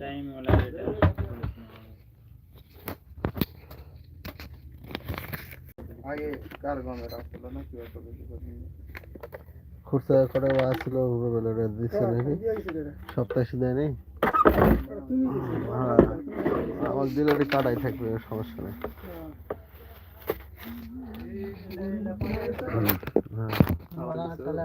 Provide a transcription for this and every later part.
Time আগে কার গমের আসলো না কি অত বেশি করে খুচরা করে আসছিল বেলা দিচ্ছে নাকি সপ্তাহে দেয় নেই হ্যাঁ আমার দিলে কাটাই থাকবে সমস্যা নেই।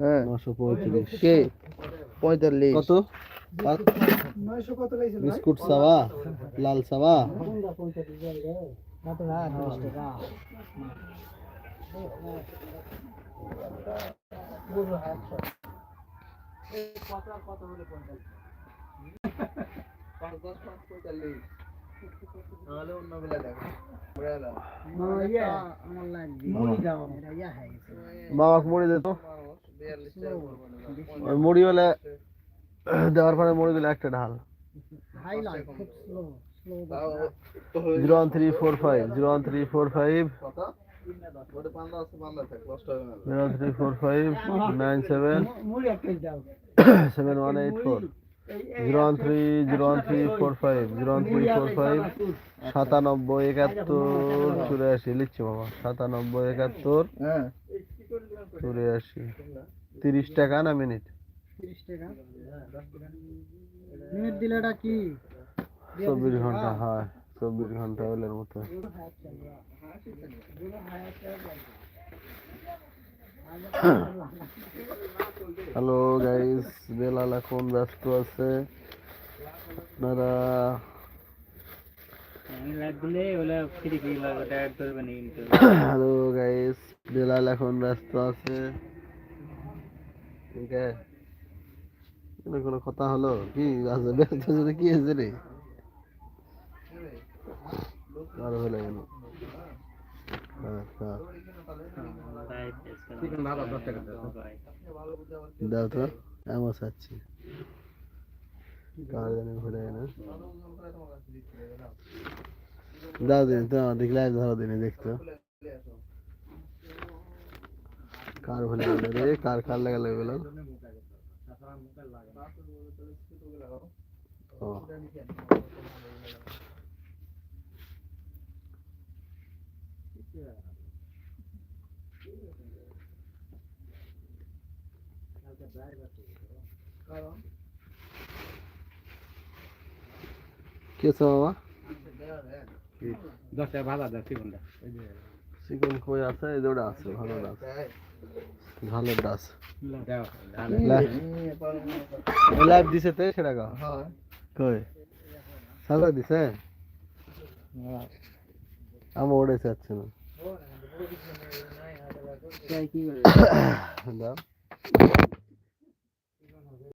হ্যাঁ। নশো পঁয়ত্রিশ। কে? পঁয়তাল্লিশ। কত? বিস্কুট সাবা লাল সাবা কত টাকা দশ তাহলে অন্য বেলা দেখো আমার লাগবে। এটা ইয়া হয়ে গেছে। বাবাকে মুড়ি দিত মুড়ি হলে দেওয়ার পরে মুড়ি দিলে একটা ঢাল। হাই লাইট খুব slow slow zero one three four five zero one three four five. Zero three four five nine seven one eight four. Zero one three zero one three, four five zero one three, four five, সাতানব্বই, একাত্তর চুরাশি, লিখছি বাবা, সাতানব্বই, একাত্তর হ্যাঁ চুরাশি, তিরিশ টাকা না মিনিট? তিরিশ টাকা মিনিট দিলে এটা কি চব্বিশ ঘণ্টা, হয়, চব্বিশ ঘণ্টা ওলের মতো। হ্যালো গাইস বেলাল এখন ব্যস্ত আছে। আপনারা হ্যালো গাইস বেলাল এখন ব্যস্ত আছে। ঠিক আছে? কোনো কথা হলো? কি? আছে ব্যস্ত আছে কি হয়েছে রে? আরও হলো হ্যাঁ হ্যাঁ দাও তো এমন চাচ্ছি ঘুরে না দাও দিন তো দেখলে ধরো দিনে দেখতো। কার ভুলে কার কার লাগালে কি আছে বাবা? দশটা চিকেন কই আছে? এই দুটো আছে ভালো ডাস ভালো ডাস লাইভ দিছে তে সেটা গা হ্যাঁ কই? সাজা দিছে? আমার ওড়ে যাচ্ছে না। কি করে দাও